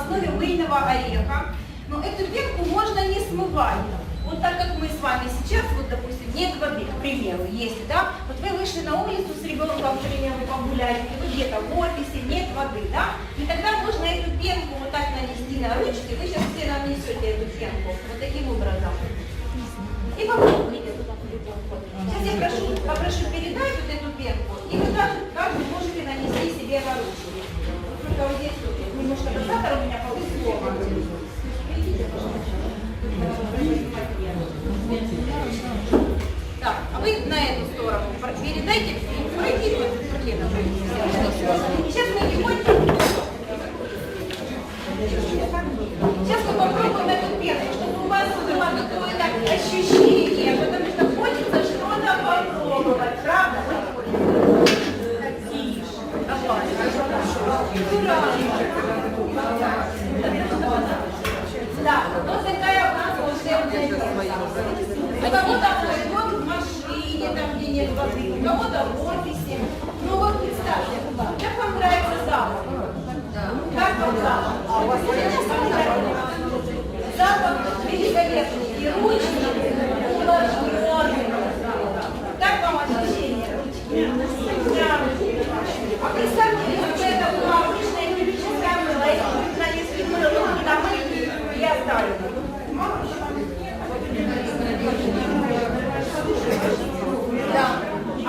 основе мыльного ореха. Но эту пенку можно не смывать. Вот так как мы с вами сейчас, вот допустим, нет воды, к примеру, если, да, вот вы вышли на улицу с ребенком, к примеру, погуляли, вы где-то в офисе, нет воды, да, и тогда можно эту пенку вот так нанести на ручки, вы сейчас все нанесете эту пенку, вот таким образом. И попробуйте. Сейчас я прошу, попрошу передать вот эту пенку, и вы каждый можете нанести себе на ручки. Только вот здесь вот Так, а вы на эту сторону передайте, пройди в этот пакет. Сейчас мы тихонько... Сейчас мы попробуем эту пену, чтобы у вас было какое-то ощущение, потому что хочется что-то попробовать, правда? Тише. Давай. Да, вот такая у нас песня. У кого-то живет в машине, там, где нет воды, у кого-то в офисе. Ну вот представьте, как вам нравится запах? Как вам запах? Запах великолепный, и ручки увлажненные. Как вам ощущение ручки? Да. А представьте, если это была обычная химическая мыло, если вы мыло руки домыли и оставили. Да.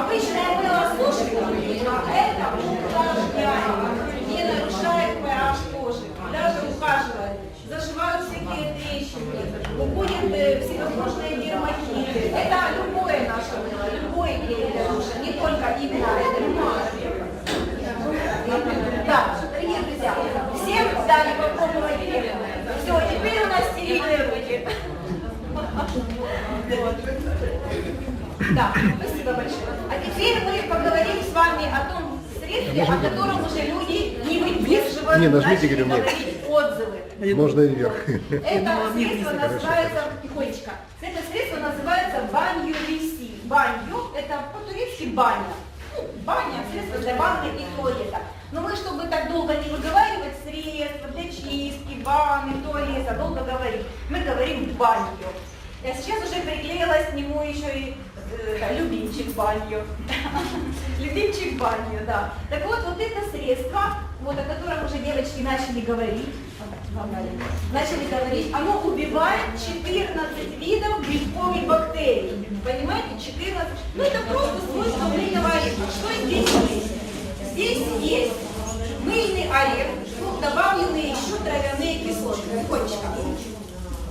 Обычное мыло сушит, а это увлажняет, не нарушает pH кожи, даже ухаживает. Заживают всякие трещины, уходят э, всевозможные дерматиты. Это любое наше мыло, любой гель для душа, не только именно это любое. Да, дорогие друзья, всем дали попробовать пену. Все, теперь у нас стерильные руки. Вот. Да, спасибо большое. А теперь мы поговорим с вами о том средстве, о котором уже люди не выдерживают, Не, нажмите, начали говорю, нет. говорить отзывы. Можно и вверх. Это средство называется, тихонечко, это средство называется банью виси. Банью, это по-турецки баня. Ну, баня, средство для ванны и туалета. Но мы, чтобы так долго не выговаривать средства для чистки, ванны, туалета, долго говорить, мы говорим банью. Я сейчас уже приклеилась к нему еще и э, любимчик банью. любимчик банью, да. Так вот, вот это средство, вот о котором уже девочки начали говорить, начали говорить, оно убивает 14 видов грибковых бактерий. Понимаете, 14. Ну это просто свойство мыльного ореха. Что здесь есть? Здесь есть мыльный орех, ну, добавленные еще травяные кислоты. Тихонечко.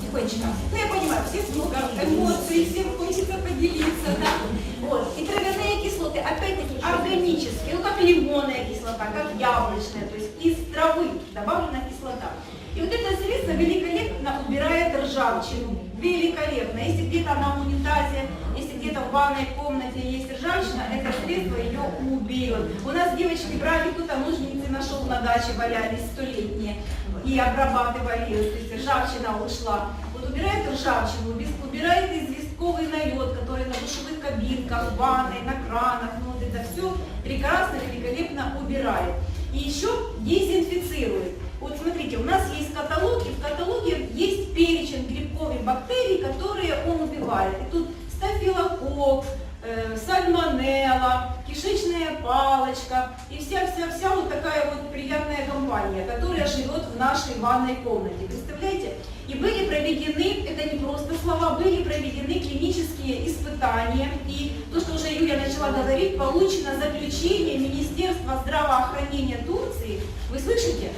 Тихонечко. Ну я понимаю, все много эмоций, всем хочется поделиться, да. Вот. И травяные кислоты, опять-таки, органические, ну как лимонная кислота, как яблочная, то есть из травы добавлена кислота. И вот это средство великолепно убирает ржавчину. Великолепно. Если где-то на унитазе, если где-то в ванной комнате есть ржавчина, это средство ее уберет. У нас девочки брали, кто-то ножницы нашел на даче, валялись столетние и обрабатывали, то есть ржавчина ушла. Вот убирает ржавчину, убирает известковый налет, который на душевых кабинках, в ванной, на кранах, ну вот это все прекрасно, великолепно убирает. И еще дезинфицирует. Вот смотрите, у нас есть каталог, и в каталоге есть перечень грибковых бактерий, которые он убивает. И тут стафилококк, э, сальмонелла, кишечная палочка и вся-вся-вся вот такая вот приятная компания, которая живет в нашей ванной комнате. Представляете? И были проведены, это не просто слова, были проведены клинические испытания. И то, что уже Юлия начала говорить, получено заключение Министерства здравоохранения Турции. Вы слышите?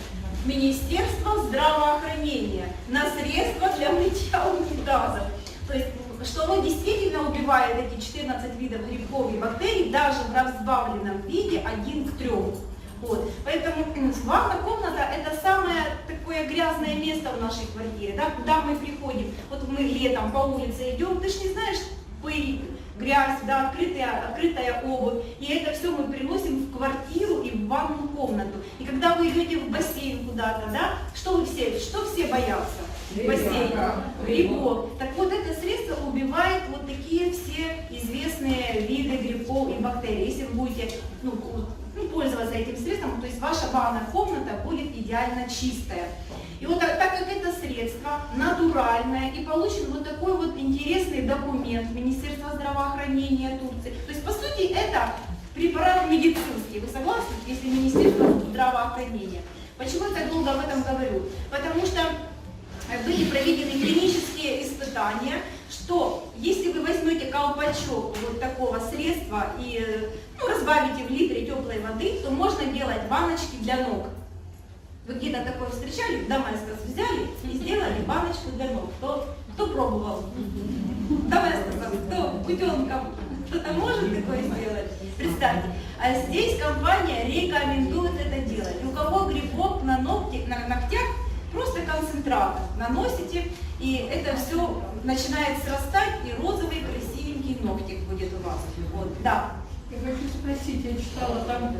Министерство здравоохранения на средства для мытья унитазов. То есть, что оно действительно убивает эти 14 видов грибков и бактерий даже в разбавленном виде один к трем. Вот. Поэтому ванна комната это самое такое грязное место в нашей квартире, да, куда мы приходим. Вот мы летом по улице идем, ты ж не знаешь, пыль, грязь, да, открытая, открытая обувь. И это все мы приносим в квартиру и в ванную комнату. И когда вы идете в бассейн куда-то, да, что вы все, что все боятся? В бассейне. Грибов. Так вот это средство убивает вот такие все известные виды грибов и бактерий. Если вы будете ну, ну, пользоваться этим средством, то есть ваша ванная комната будет идеально чистая. И вот так, так как это средство натуральное и получен вот такой вот интересный документ Министерства здравоохранения Турции. То есть, по сути, это препарат медицинский. Вы согласны, если Министерство здравоохранения? Почему я так долго об этом говорю? Потому что были проведены клинические испытания, что если вы возьмете колпачок вот такого средства и э, ну, разбавите в литре теплой воды, то можно делать баночки для ног. Вы где-то такое встречали? Доместос взяли и сделали баночку для ног. Кто, кто пробовал? Доместос, кто путенком? Кто-то может такое сделать? Представьте. А здесь компания рекомендует это делать. У кого грибок на, ногте, на ногтях, просто концентрат наносите, и это все начинает срастать, и розовый красивенький ногтик будет у вас. Вот, да. Я хочу спросить, я читала там,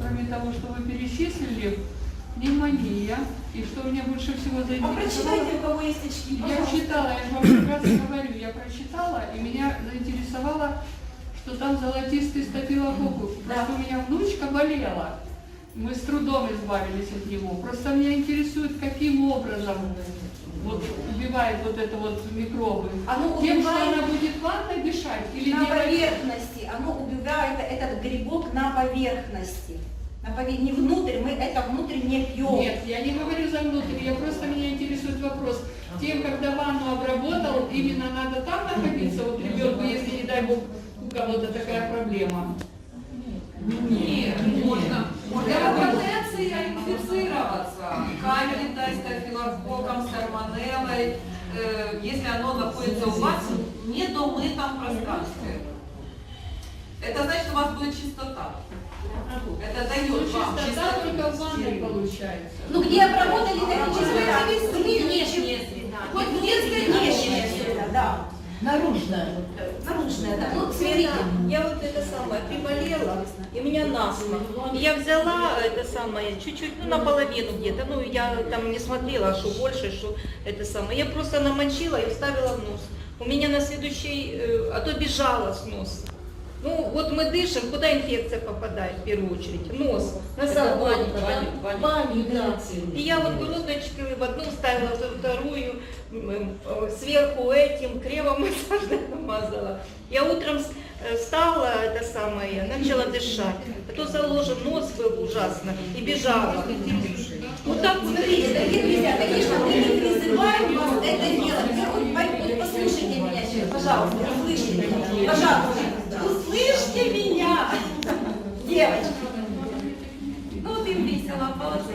кроме того, что вы перечислили, пневмония, и что меня больше всего А заинтересовало. прочитайте, у кого есть очки, Я пожалуйста. читала, я вам прекрасно говорю, я прочитала, и меня заинтересовало, что там золотистый стафилококус. Да. Просто у меня внучка болела. Мы с трудом избавились от него. Просто меня интересует, каким образом вот, убивает вот это вот микробы. Оно Тем, что она будет ванной дышать или на делать- поверхности, оно убивает этот грибок на поверхности. На пове- Не внутрь, мы это внутрь не пьем. Нет, я не говорю за внутрь, я просто меня интересует вопрос. Тем, когда ванну обработал, именно надо там находиться, вот ребенку, если, не дай бог, у кого-то такая проблема. Нет, можно. Для потенции инфицироваться камерой, стафилококком, сальмонеллой, э, если оно находится у вас в недомытом пространстве. Это значит, у вас будет чистота. Это дает Ну, вам чистота чистоту. только в ванной получается. Ну где обработали такие чистота? Внешняя среда. Хоть внешняя среда, да. Наружная. Наружная, да. Ну, смотрите, я вот это самое приболела, и у меня насморк. Я взяла это самое, чуть-чуть, ну, наполовину где-то, ну, я там не смотрела, что больше, что это самое. Я просто намочила и вставила в нос. У меня на следующий, э, а то бежала с носа. Ну, вот мы дышим, куда инфекция попадает в первую очередь? В Нос, носовой. Баню, да. И я вот грудочку в одну вставила, во вторую, э, сверху этим кремом массажным намазала. Я утром э, встала, это самое, начала дышать. А то заложен нос был ужасно и бежала. Вот так вот. Смотрите, дорогие друзья, конечно, мы не призываем вас это делать. Послушайте меня сейчас, пожалуйста, услышьте меня. Пожалуйста, услышьте меня, девочки. Ну, ты весело, молодцы.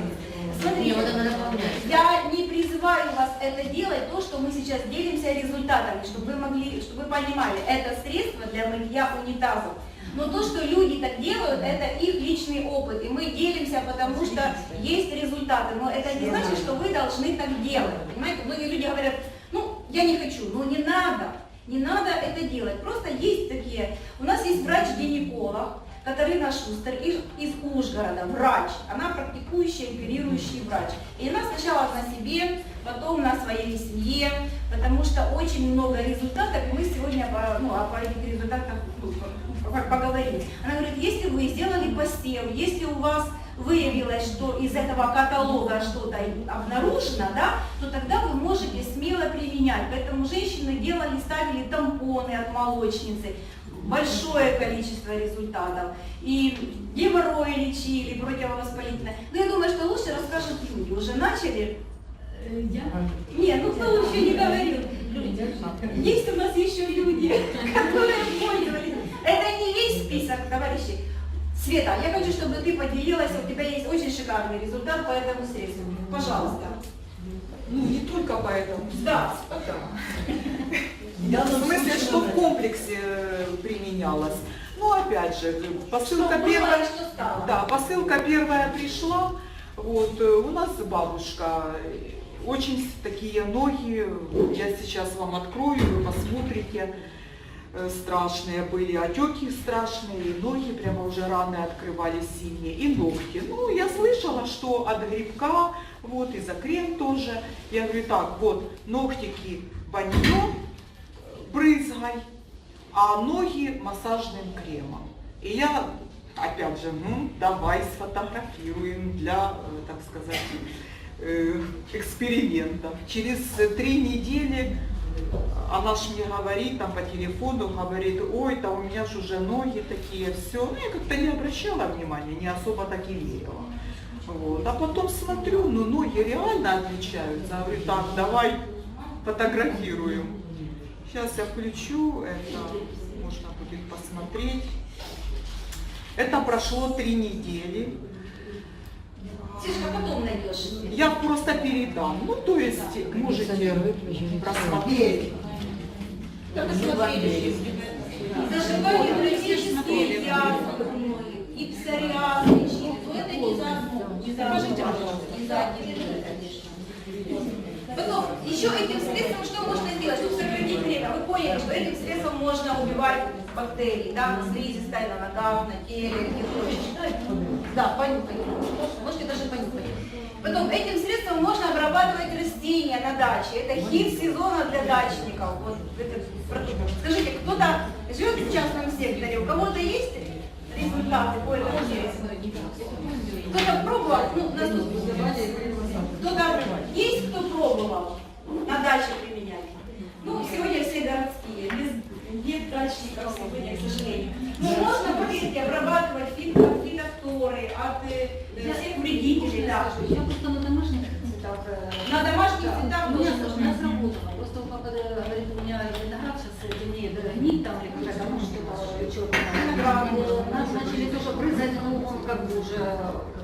Смотрите, я не призываю вас это делать, то, что мы сейчас делимся результатами, чтобы вы могли, чтобы вы понимали, это средство для мытья унитазов. Но то, что люди так делают, это их личный опыт, и мы делимся, потому что есть результаты. Но это не значит, что вы должны так делать. Понимаете, многие люди говорят, ну, я не хочу, ну не надо, не надо это делать. Просто есть такие, у нас есть врач-гинеколог, Катерина Шустер из, из Ужгорода, врач. Она практикующий, оперирующий врач. И она сначала на себе, потом на своей семье, потому что очень много результатов, и мы сегодня по- ну, о результатах ну, по- по- поговорим. Она говорит, если вы сделали посев, если у вас выявилось, что из этого каталога что-то обнаружено, да, то тогда вы можете смело применять. Поэтому женщины делали, ставили тампоны от молочницы, большое количество результатов. И геморрой лечили, противовоспалительное. Но я думаю, что лучше расскажут люди. Уже начали? Я? Не, ну кто еще не говорил? Есть у нас еще люди, которые пользовались. Это не весь список, товарищи. Света, я хочу, чтобы ты поделилась, у тебя есть очень шикарный результат по этому средству. Пожалуйста. Ну, не только поэтому. Да. В смысле, что в комплексе э, применялось. Ну, опять же, посылка Что было и первая, что стало. да, посылка первая пришла. Вот, э, у нас бабушка, э, очень такие ноги, я сейчас вам открою, вы посмотрите, э, страшные были, отеки страшные, и ноги прямо уже раны открывались синие, и ногти. Ну, я слышала, что от грибка, вот, и за крем тоже. Я говорю, так, вот, ногтики банье, брызгай, а ноги массажным кремом. И я, опять же, ну, давай сфотографируем для, э, так сказать, э, экспериментов. Через э, три недели она ж мне говорит там по телефону, говорит, ой, там у меня же уже ноги такие, все. Ну, я как-то не обращала внимания, не особо так и верила. Вот. А потом смотрю, ну ноги реально отличаются. Говорю, так, давай фотографируем. Сейчас я включу, это можно будет посмотреть. Это прошло три недели. Сишка, потом найдешь. Я просто передам. Ну, то есть, можете просмотреть. Заживание хронические диагнозы и псориаз лечить, то это не за одно, не за не за один, конечно. Потом, еще этим средством что можно сделать, чтобы сократить время? Вы поняли, что этим средством можно убивать бактерии, да, на слизистой, на ногах, на теле, где хочешь. Да, понюхать. Можете даже понюхать. Потом, этим средством можно обрабатывать растения на даче. Это хит сезона для дачников. Вот этот продукт. Скажите, кто-то живет в частном секторе, у кого-то есть результаты этому средству? Кто-то пробовал? Ну, нас кто-то есть, кто пробовал на даче применять? Ну, сегодня все городские, без нет дачников сегодня, к сожалению. Ну, можно, поверьте, обрабатывать фито, от э, э, всех вредителей, да. Я просто на домашних цветах. На домашних цветах у меня, меня сработало. Просто э, говорит, у меня виноград сейчас темнеет, э, гнить там или какая-то, ну что-то черное. Нас начали тоже брызгать, ну он как бы уже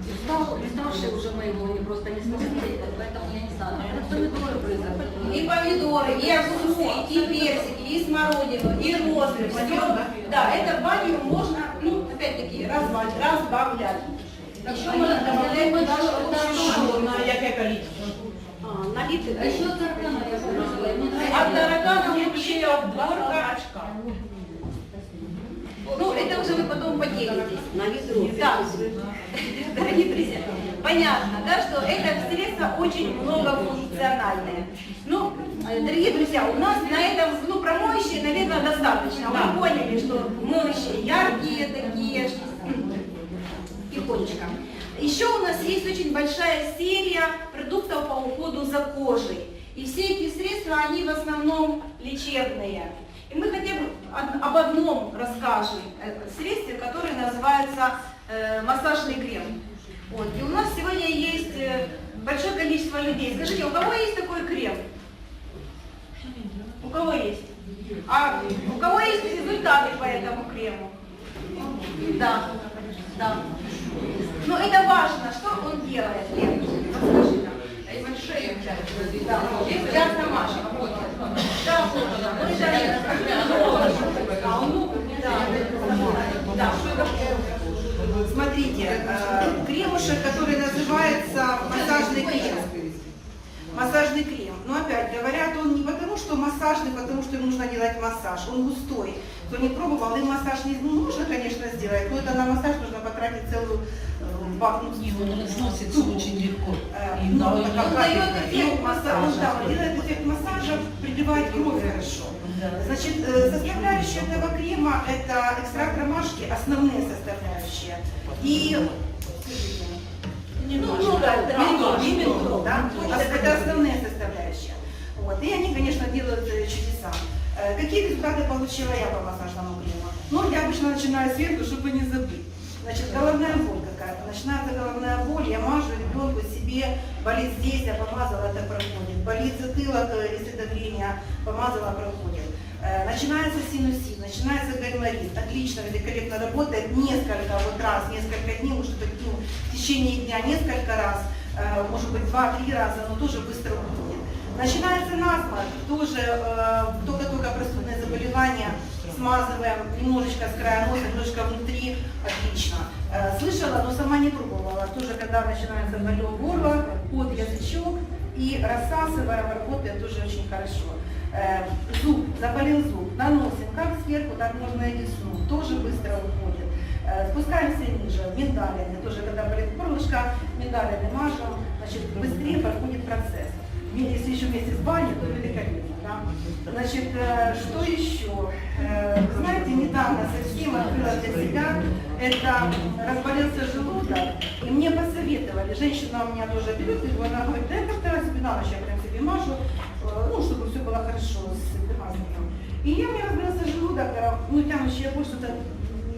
устал, уставший уже мы его не просто не спасли, поэтому я не знаю. Это помидоры брызгают. И помидоры, и огурцы, и персики, и смородину, и розы. Все, да, это в баню можно, ну, опять-таки, разбавлять. разбавлять. Еще можно добавлять туда еще на яке количество? А, налитый. А еще таракана я мне От таракана вообще отборка. Ну, это уже вы потом поделитесь. На ведро. Да, дорогие друзья, понятно, да, что это средство очень многофункциональное. Э, дорогие друзья, у нас на этом, ну, про моющие, наверное, достаточно. Вы поняли, что моющие яркие такие, тихонечко. Еще у нас есть очень большая серия продуктов по уходу за кожей. И все эти средства, они в основном лечебные. И мы хотя бы об одном расскажем э, средстве, которое называется э, массажный крем. Вот. И у нас сегодня есть большое количество людей. Скажите, у кого есть такой крем? Кого есть? А у кого есть результаты по этому крему? Да, да. Но это важно, что он делает, Лен? Расскажи нам. Да, сейчас Тамаша. Да, вот она. Ну, это Лена, скажи нам. А он, да, да. Смотрите, э, кремушек, который называется массажный крем. Массажный крем. Но опять говорят, он не потому, что массажный, потому что ему нужно делать массаж. Он густой. Кто не пробовал, и массаж не ну, можно, конечно, сделать, но это на массаж нужно потратить целую э, бак- ну, Он разносится очень легко. Э, И ну, это Он дает эффект ну, масса- массажа. ну, да, он делает эффект массажа, прибивает кровь хорошо. Значит, э, составляющие этого крема это экстракт ромашки, основные составляющие. И Ну, ну, да, да, Ментол, ментол, ментол, да? Вот Это, это это основные составляющие. Вот. И они, конечно, делают э, чудеса. Э, Какие результаты получила я по массажному крему? Ну, я обычно начинаю сверху, чтобы не забыть. Значит, головная боль какая-то. Начинается головная боль, я мажу ребенку себе, болит здесь, я помазала, это проходит. Болит затылок, э, если давление, помазала, проходит. Э, Начинается синусит, начинается гайморит. Отлично, великолепно работает несколько вот раз, несколько дней, может быть, ну, в течение дня несколько раз, э, может быть, два-три раза, но тоже быстро уходит. Начинается насморк, тоже э, только-только простудное заболевание, смазываем немножечко с края носа, немножечко внутри, отлично. Э, Слышала, но сама не пробовала. Тоже, когда начинается болел горло, под язычок и рассасываем, работает тоже очень хорошо. Э, Зуб, заболел зуб, наносим как сверху, так можно и десну, тоже быстро уходит. Э, Спускаемся ниже, миндалины, тоже когда болит горлышко, миндалины мажем, значит, быстрее проходит процесс. Если еще вместе с баней, то великолепно. да. Значит, э, что еще? Э, вы Знаете, недавно совсем открыла для себя, это разболелся желудок, и мне посоветовали, женщина у меня тоже берет, и она говорит, да я как-то раз спина, я прям себе мажу, э, ну, чтобы все было хорошо с дыханием. И я, у меня разболелся желудок, ну, тянущая боль, что-то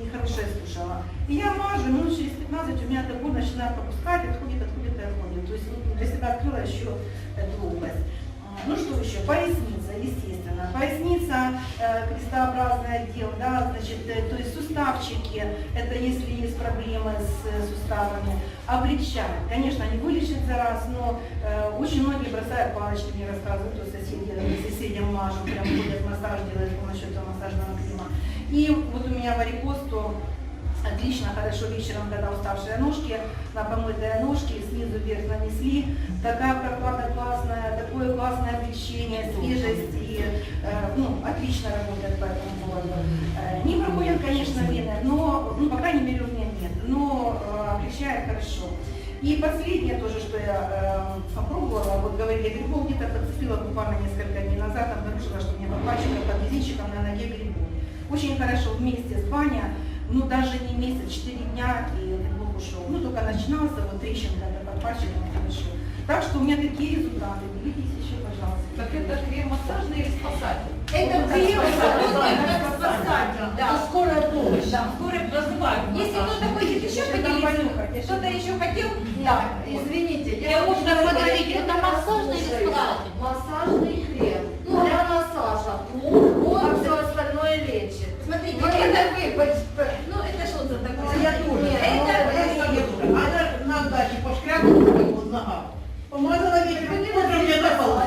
нехорошее слушала. И я мажу, минут через 15 у меня боль начинает попускать, отходит, отходит и отходит. То есть ну, для себя открыла еще эту область. А, Ну что еще? Поясница, естественно. Поясница, э, крестообразный отдел, да, значит, э, то есть суставчики, это если есть проблемы с э, суставами, облегчает. Конечно, не вылечит за раз, но очень многие бросают палочки, мне рассказывают, то соседи, соседям мажут, прям ходят массаж делают с помощью этого массажного крема. И вот у меня варикоз, то отлично, хорошо вечером, когда уставшие ножки, на помытые ножки, снизу вверх нанесли. Такая прохлада классная, такое классное облегчение, свежесть и э, ну, отлично работает по этому поводу. Э, не проходят, конечно, вены, но, ну, по крайней мере, у меня нет, но э, облегчает хорошо. И последнее тоже, что я э, попробовала, вот говорили, грибов где-то подцепила буквально несколько дней назад, обнаружила, что у меня под пальчиком, под мизинчиком на ноге грибов. Очень хорошо вместе с баня, ну даже не месяц, 4 дня, и грибок ушел. Ну только начинался, вот трещинка это под пальчиком хорошо. Так что у меня такие результаты. Делитесь еще, пожалуйста. Так это крем массажный или спасатель? Это крем спасатель, да. Скорая помощь. Да, скорая вызывают. Если кто-то хочет еще поделиться, кто-то еще хотел, да. Извините, Я я можно подавить. Это массажный или спасатель? Массажный крем. Ну, для массажа. Он все остальное лечит. Смотрите, Ну, это, это вы, ну это что за такое? Я тоже. Это Она на даче пошкрябала нога. Помазала вечером, утром мне запала.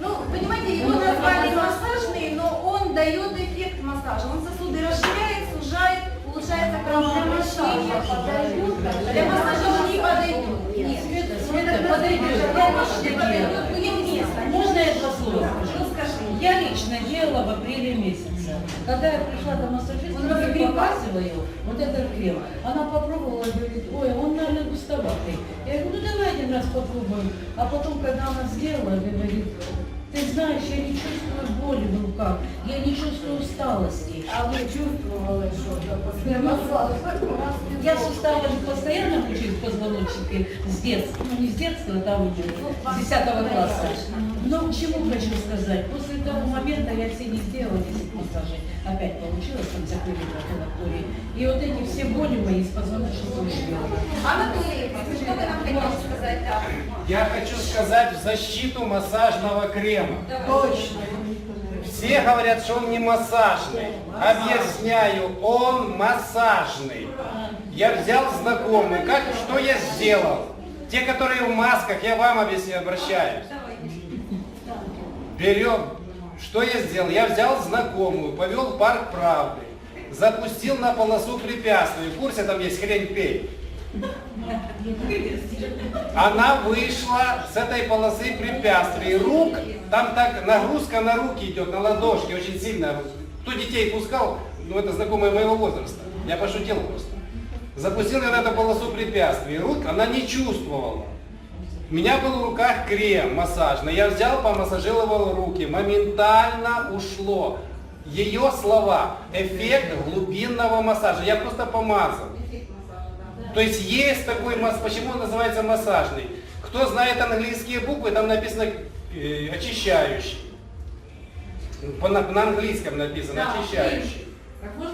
Ну, понимаете, его назвали массажный, но он дает эффект массажа. Он сосуды расширяет, сужает, улучшается кровообращение. Для массажа он не подойдет. Нет. Это подойдет. Для массажа подойдет, ну не место. Можно я два слова скажу? Ну скажи. Я лично делала в апреле месяце. Когда я пришла до массажиста, Он я разогревает? показываю вот этот крем. Она попробовала и говорит, ой, он, наверное, густоватый. Я говорю, ну давай один раз попробуем. А потом, когда она сделала, А вы чувствовали после массажа? Я суставы же постоянно мучаюсь в позвоночнике с детства, ну не с детства, там с 10 класса. Но к чему хочу сказать, после того момента я все не сделала 10 массажей, опять получилось там закрыли профилактории. И вот эти все боли мои с позвоночника ушли. Анатолий, что вы нам хотите сказать? Я хочу сказать в защиту массажного крема. Точно. Все говорят, что он не массажный. Объясняю, он массажный. Я взял знакомый, как, что я сделал. Те, которые в масках, я вам объясняю, обращаюсь. Берем, что я сделал? Я взял знакомую, повел в парк правды, запустил на полосу препятствий. В курсе там есть хрень пей. Она вышла с этой полосы препятствий. Рук, там так нагрузка на руки идет, на ладошки, очень сильная. Кто детей пускал, ну это знакомые моего возраста. Я пошутил просто. Запустил я на эту полосу препятствий. Рук она не чувствовала. У меня был в руках крем массажный. Я взял, помассажировал руки. Моментально ушло. Ее слова. Эффект глубинного массажа. Я просто помазал. То есть есть такой массаж. Почему он называется массажный? Кто знает английские буквы, там написано э, очищающий. По- на, на английском написано очищающий.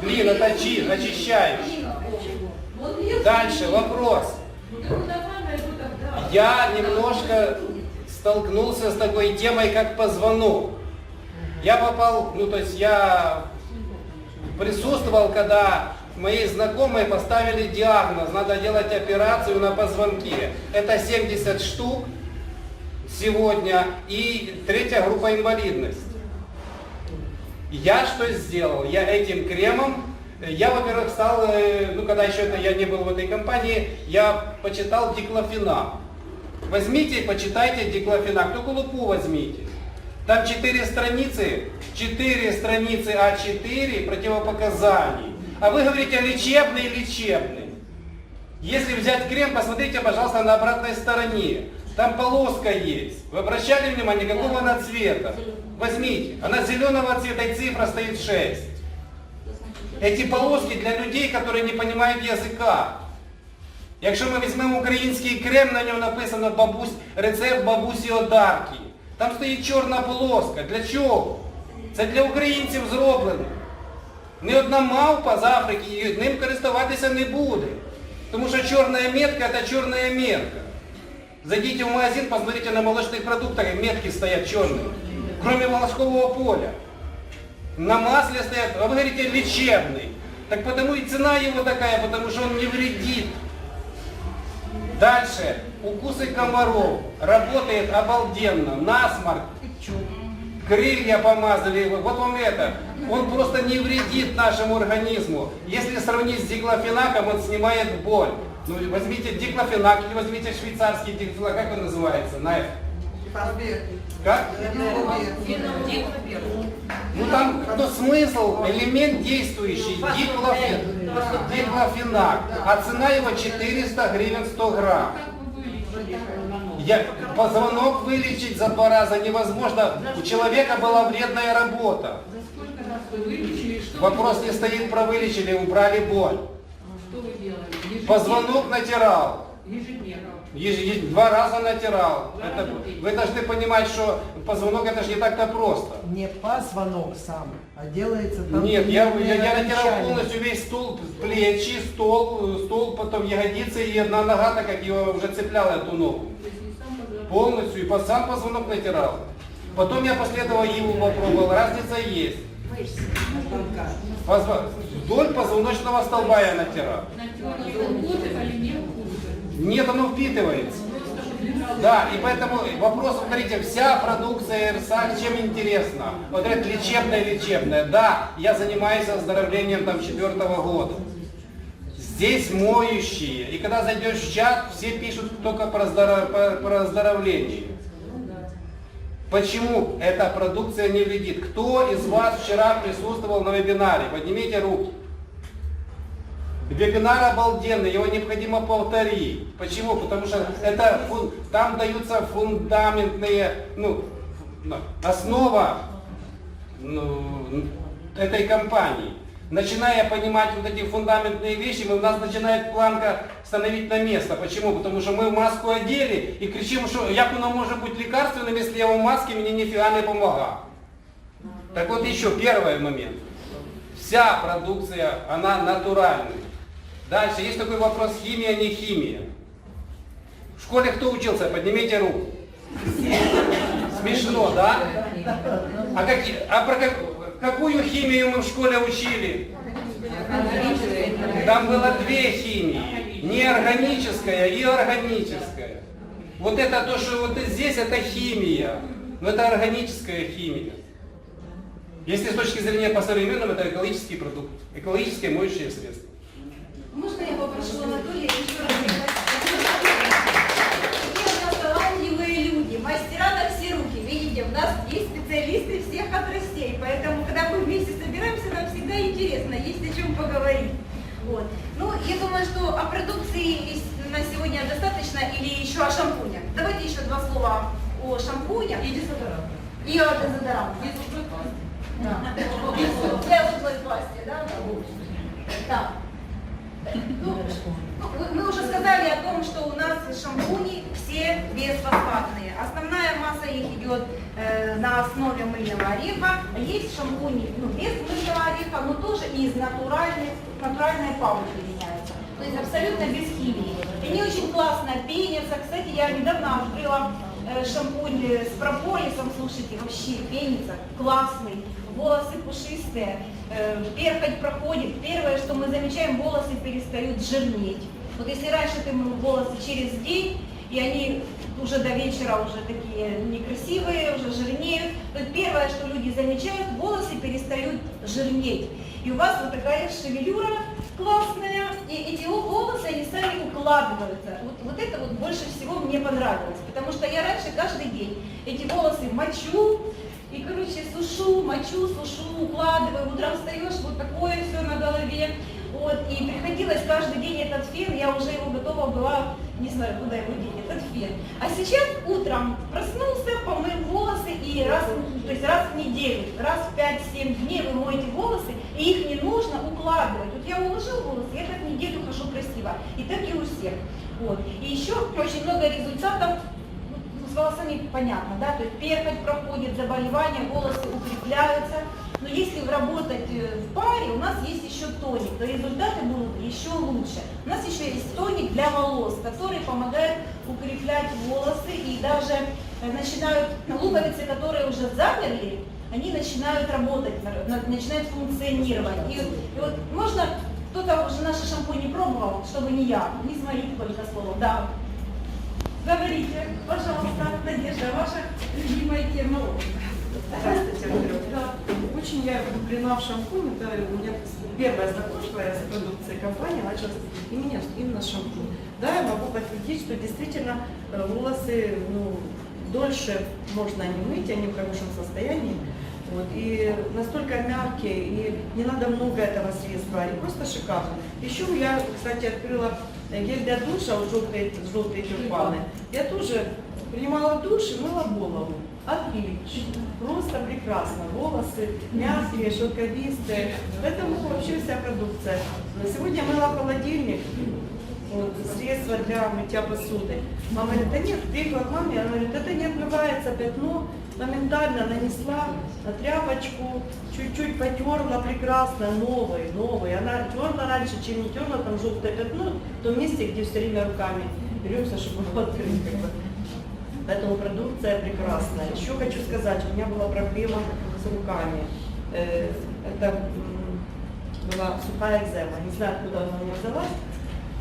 Клин это чи, очищающий. Дальше вопрос. Я немножко столкнулся с такой темой, как позвонок. Я попал, ну то есть я присутствовал, когда моей знакомой поставили диагноз, надо делать операцию на позвонке. Это 70 штук сегодня и третья группа инвалидности. Я что сделал? Я этим кремом, я, во-первых, стал, э, ну, когда еще это я не был в этой компании, я почитал диклофенак. Возьмите и почитайте диклофенак, только лупу возьмите. Там четыре страницы, четыре страницы А4 противопоказаний. А вы говорите лечебный, лечебный. Если взять крем, посмотрите, пожалуйста, на обратной стороне. Там полоска есть. Вы обращали внимание, какого она цвета? Возьмите. Она зеленого цвета и цифра стоит 6. Эти полоски для людей, которые не понимають язика. Якщо ми візьмемо український крем, на ньому написано бабусь, рецепт бабусі Одарки. Там стоїть чорна полоска. Для чого? Це для українців зроблено. Ні одна мавпа з Африки ним користуватися не буде. Тому що чорна метка це чорна метка. Зайдите в магазин, посмотрите на молочных продуктах, метки стоят черные. Кроме волоскового поля. На масле стоят, а вы говорите лечебный. Так потому и цена его такая, потому что он не вредит. Дальше. Укусы комаров. Работает обалденно. Насморк. Крылья помазали. Вот вам это. Он просто не вредит нашему организму. Если сравнить с диклофенаком, он снимает боль. Ну, возьмите диклофенак или возьмите швейцарский диклофенак, как он называется? На F. Как? Ну там ну, смысл, элемент действующий, диклофен, диклофенак, а цена его 400 гривен 100 грамм. Я, позвонок вылечить за два раза невозможно, у человека была вредная работа. За сколько раз вы вылечили? Что Вопрос не стоит про вылечили, убрали боль. Что вы делали? Ежедневно? Позвонок натирал. Ежедневно. Еж- еж- Два раза натирал. Это, вы должны понимать, что позвонок это же не так-то просто. Не позвонок сам, а делается там... Нет, я, я, я натирал полностью весь стол, плечи, стол, стол, потом ягодицы и одна нога, так как ее уже цепляла эту ногу. Полностью, и сам позвонок натирал. Потом я после этого Иву попробовал, разница есть. Вдоль позвоночного столба я натирал. Нет, оно впитывается. Да, и поэтому вопрос, смотрите, вся продукция РСАК чем интересна? Вот говорят, лечебная, лечебная. Да, я занимаюсь оздоровлением там четвертого года. Здесь моющие. И когда зайдешь в чат, все пишут только про, здоро- про- оздоровление. Почему эта продукция не вредит? Кто из вас вчера присутствовал на вебинаре? Поднимите руки. Вебинар обалденный, его необходимо повторить. Почему? Потому что это там даются фундаментные, ну, ну, основа ну, этой компании. Начиная понимать вот эти фундаментные вещи, у нас начинает планка становить на место. Почему? Потому что мы маску одели и кричим, что як воно может быть лекарственным, если я в маске, мне нифига не помогает. Так вот еще первый момент. Вся продукция, она натуральная. Дальше, есть такой вопрос, химия, не химия. В школе кто учился? Поднимите руку. Смешно, да? А, какие, а про как- какую химию мы в школе учили? Там было две химии. Неорганическая и органическая. Вот это то, что вот здесь, это химия. Но это органическая химия. Если с точки зрения по современному, это экологический продукт. Экологическое моющее средство. Можно я попрошу Анатолия еще раз Такие у нас талантливые люди, мастера на все руки. Видите, у нас есть специалисты всех отрастей, поэтому, когда мы вместе собираемся, нам всегда интересно, есть о чем поговорить. Вот. Ну, я думаю, что о продукции на сегодня достаточно или еще о шампунях. Давайте еще два слова о шампунях. И дезодоранте. И о дезодоранте. Да. Для зубной пасте, да? Да. Ну, ну, мы уже сказали о том, что у нас шампуни все бесфосфатные. Основная масса их идет э, на основе мыльного ореха. Есть шампуни ну, без мыльного ореха, но тоже из натуральных, натуральной палочки меняются. То есть абсолютно без химии. Они очень классно пенятся. Кстати, я недавно открыла э, шампунь с прополисом. Слушайте, вообще пенится. Классный. Волосы пушистые. Э, перхоть проходит. Первое, что мы замечаем, волосы перестают жирнеть. Вот если раньше ты мыл волосы через день, и они уже до вечера уже такие некрасивые, уже жирнеют, то первое, что люди замечают, волосы перестают жирнеть. И у вас вот такая шевелюра классная, и эти волосы, они сами укладываются. Вот, вот это вот больше всего мне понравилось, потому что я раньше каждый день эти волосы мочу, и, короче, сушу, мочу, сушу, укладываю, утром встаешь, вот такое все на голове. Вот, и приходилось каждый день этот фен, я уже его готова была, не знаю, куда его деть, этот фен. А сейчас утром проснулся, помыл волосы, и раз, то есть раз в неделю, раз в 5-7 дней вы моете волосы, и их не нужно укладывать. Вот я уложил волосы, я так неделю хожу красиво. И так и у всех. Вот. И еще очень много результатов ну, с волосами понятно, да, то есть перхоть проходит, заболевания, волосы укрепляются. Но если работать э, в паре, у нас есть еще тоник, то результаты будут еще лучше. У нас еще есть тоник для волос, который помогает укреплять волосы и даже э, начинают луковицы, которые уже замерли, они начинают работать, на- на- начинают функционировать. И, и вот можно, кто-то уже наши шампуни пробовал, чтобы не я, не смотрите только слово, да. Говорите, пожалуйста, Надежда, ваша любимая тема. Очень я влюблена в шампунь. Это у меня первое знакомство я с продукцией компании началось именно, именно с шампунь. Да, я могу подтвердить, что действительно э, волосы ну, дольше можно не мыть, они в хорошем состоянии. Вот, и настолько мягкие, и не надо много этого средства, они просто шикарно. Еще я, кстати, открыла э, гель для душа, желтые, желтые тюльпаны. Я тоже принимала душ и мыла голову. Отлично, просто прекрасно. Волосы мягкие, шелковистые. Поэтому вообще вся продукция. На сегодня мыла холодильник, вот, средства для мытья посуды. Мама говорит, да нет, приехала к маме, она говорит, это не отмывается пятно, моментально нанесла на тряпочку, чуть-чуть потерла прекрасно, новый, новый. Она терла раньше, чем не терла, там желтое пятно, в том месте, где все время руками беремся, чтобы его открыть. Поэтому продукция прекрасная. Еще хочу сказать, у меня была проблема с руками. Э, Это была сухая экзема. Не знаю, откуда она у меня взялась.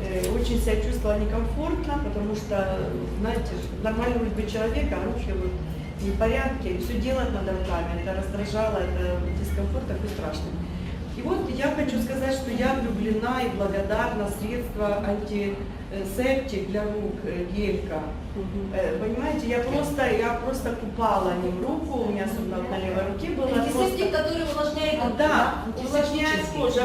Э, Очень себя чувствовала некомфортно, потому что, знаете, нормальный вроде бы человек, а руки вот в порядке, все делать надо руками. Это раздражало, это дискомфорт такой страшный. И вот я хочу сказать, что я влюблена и благодарна средства антисептик для рук, э, гелька. Э, Понимаете, я просто, я просто купала ним руку, у меня особенно на левой руке было Антисептик, просто... который увлажняет Да, увлажняет кожу,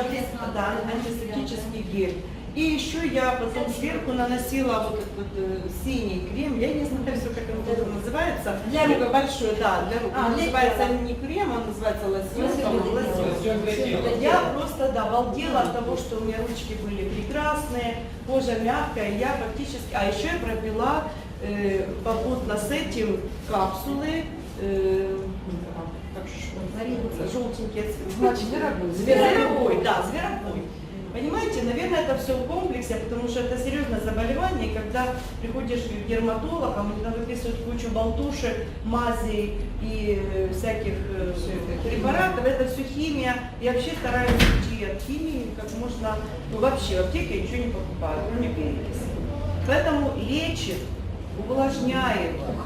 да, антисептический гель. И еще я потом сверху наносила вот этот вот, э, синий крем, я не знаю все, как он тоже называется. Для рук. Большой, да, для рук. А, он для называется тела. не крем, он называется лосьон. Лосьон. Я просто, да, балдела от того, что у меня ручки были прекрасные, кожа мягкая, я фактически, а еще я пропила э, попутно с этим капсулы, э, как же желтенькие, Зверобой. Зверобой, да, зверобой. Понимаете, наверное, это все в комплексе, потому что это серьезное заболевание, когда приходишь к дерматологам, им там выписывают кучу болтушек, мазей и э, всяких э, препаратов, это все химия. Я вообще стараюсь уйти от химии как можно, ну вообще в аптеке я ничего не покупаю, кроме комплекса. Поэтому лечит, увлажняет, ухаживает.